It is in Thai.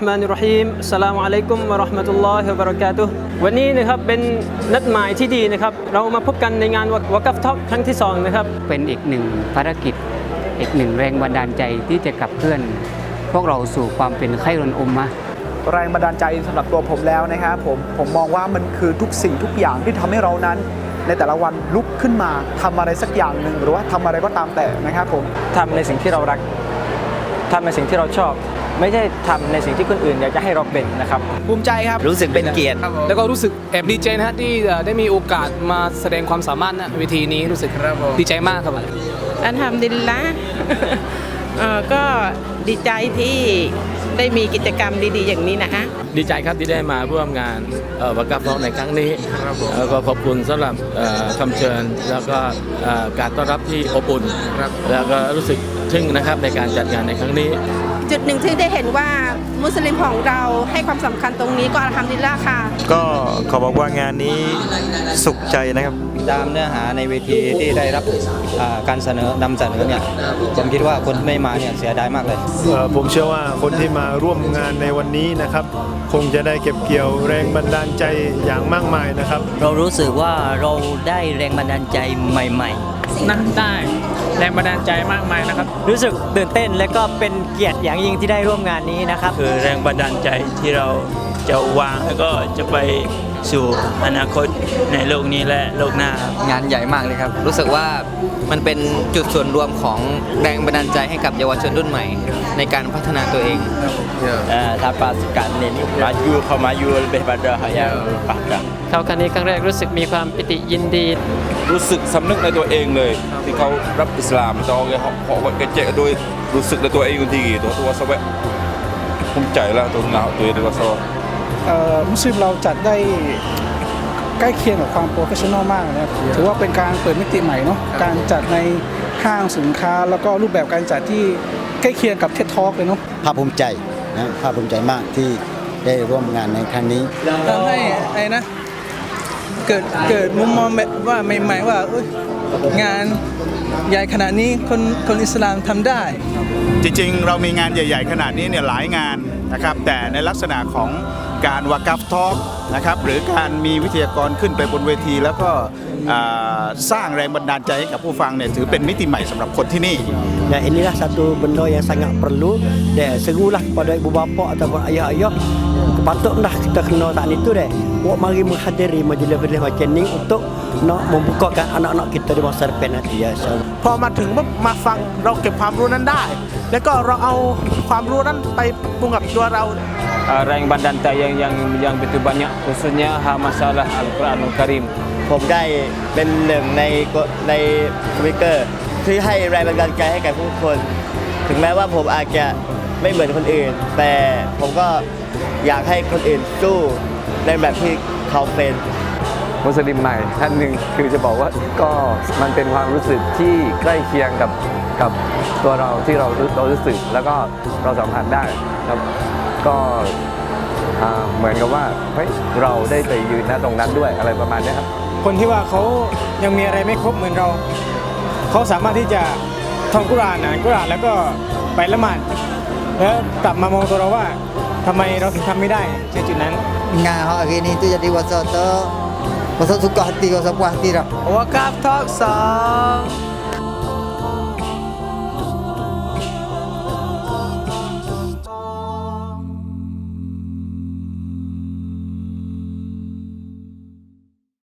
รมานรฮีมอัสสลามุอะลัยกุมวะเราะห์มะตุลลอฮิวะบะเราะกาตุฮ์วันนี้นะครับเป็นนัดหมายที่ดีนะครับ เรามาพบกันในงานวะกัฟท็อกครั้งที่สองนะครับ เป็นอีกหนึ่งภารกิจ อีกหนึ่งแรงบันดาลใจที่จะขับเคลื่อน พวกเราสู่ความเป็นไข้รนอุมมะห์แรงบันดาลใจสำหรับตัวผมแล้วนะครับผมผมมองว่ามันคือทุกสิ่งทุกอย่างที่ทำให้เรานั้น ในแต่ละวันลุกขึ้นมาทำอะไรสักอย่างหนึ่งหรือว่าทำอะไรก็ตามแต่นะครับผมทำในสิ่งที่เรารักทำในสิ่งที่เราชอบ ไม่ใช่ทำในสิ่งที่คนอื่นอยากจะให้เราเป็นนะครับภูมิใจครับรู้สึกเป็นเกียรติ แล้วก็รู้สึกแอบดีใจนะฮะที่เอ่อได้มีโอกาสมาแสดงความสามารถณเวทีนี้รู้สึกดีใจมากครับอันทำดินละเอ่อก็ดีใจที่ได้มีกิจกรรมดีๆ อย่างนี้นะฮะดีใจครับที่ได้มาร่วมงานวักาฟอกในครั้งนี้แล้วก็ขอบคุณสำหรับเอ่อคำเชิญ แล้วก็เอ่อการต้อนรับที่อบอุ่นแล้วก็รู้สึก ทึ่งนะครับในการจัดงานในครั้งนี้ จุดหนึ่งที่ได้เห็นว่ามุสลิมของเราให้ความสำคัญตรงนี้ก็อัลฮัมดุลิลละค่ะ ก็ขอบอกว่างานนี้สุขใจนะครับตามเนื้อหาในเวทีที่ได้รับอ่าการเสนอนำเสนอเนี่ยผมคิดว่าคนไม่มาเนี่ยเสียดายมากเลยเอ่อผมเชื่อว่าคนที่มาร่วมงานในวันนี้นะครับ คงจะได้เก็บเกี่ยวแรงบันดาลใจอย่างมากมายนะครับ เรารู้สึกว่าเราได้แรงบันดาลใจใหม่ นะได้แรงบันดาลใจมากมายนะครับ รู้สึกตื่นเต้นและก็เป็นเกียรติอย่างยิ่งที่ได้ร่วมงานนี้นะครับ คือแรงบันดาลใจที่เรา จะวางแล้วก็จะไปสู่อนาคตในโลกนี้และโลกหน้างานใหญ่มากเลยครับ รู้สึกว่ามันเป็นจุดส่วนรวมของแรงบันดาลใจให้กับเยาวชนรุ่นใหม่ ในการพัฒนาตัวเอง tanpa sekat ini maju kau maju lebih pada yang bahkan เข้าครั้งนี้ครั้งแรกรู้สึกมีความปิติยินดี รู้สึกสำนึกในตัวเองเลย ที่เขารับอิสลามตอนเขาเขาเขาเจ๊โดยรู้สึกในตัวเองดีตัวตัวสวะภูมิใจแล้วตัวเงาตัวเองตัวสวะเอ่อ มุสลิมเราจัดได้ใกล้เคียงกับความโปรเฟชชั่นอลมากนะครับถือว่าเป็นการเปิดมิติใหม่เนาะการจัดในห้างสินค้า แล้วก็รูปแบบการจัดที่ใกล้เคียงกับเท็ดทอล์กเลยเนาะภาคภูมิใจนะภาคภูมิใจมากที่ได้ร่วมงานในครั้งนี้ทำให้ไอ้นะเกิดเกิดมุมมองแบบว่าใหม่ ๆ ว่าเอ้ยงานใหญ่ขนาดนี้คนคนอิสลามทำได้ จริงๆ เรามีงานใหญ่ ๆ ขนาดนี้เนี่ยหลายงานนะครับแต่ในลักษณะของ การวากัฟทอกนะครับหรือการมีวิทยากรขึ้นไปบนเวที แล้วก็สร้างแรงบันดาลใจให้กับผู้ฟังเนี่ยถือเป็นมิติใหม่สำหรับคนที่นี่ Dan inilah satu benda yang sangat perlu dan serulah kepada ibu bapa ataupun ayah-ayah patutlah kita kena tak itu deh. Buat mari menghadiri majlis-majlis macam ni untuk nak membukakan anak-anak kita di masa depan nanti ya insyaallah. พอมาถึงปุ๊บมาฟังเราเก็บความรู้นั้นได้ แล้วก็เราเอาความรู้นั้นไปปรุงกับตัวเรา Uh, แรงบันดาลใจ yang yang yang begitu banyak khususnya ha masalah Al-Quranul Karim ผมได้เป็นหนึ่งในในสวิกเกอร์ที่ให้แรงบันดาลใจให้กับผู้คน ถึงแม้ว่าผมอาจจะไม่เหมือนคนอื่น แต่ผมก็อยากให้คนอื่นสู้ ในแบบที่เขาเป็นมุสลิมใหม่ท่านหนึ่งคือจะบอกว่าก็มันเป็นความรู้สึกที่ใกล้เคียงกับกับตัวเราที่เราเรารู้สึกแล้วก็เราสัมผัสได้ครับก็อ่าเหมือนกับว่าเฮ้ยเราได้ไปยืนณตรงนั้นด้วยอะไรประมาณเนี้ยครับ คนที่ว่าเขายังมีอะไรไม่ครบเหมือนเรา เขาสามารถที่จะท่องกุรอานอ่านกุรอานแล้วก็ไปละหมาดแล้วกลับมามองตัวเราว่า ทำไมเราถึงทำไม่ได้ในจุดนั้น Ngah hari ni tu jadi wasa tu Wasa suka hati, wasa puas hati dah วากาฟทอกสอง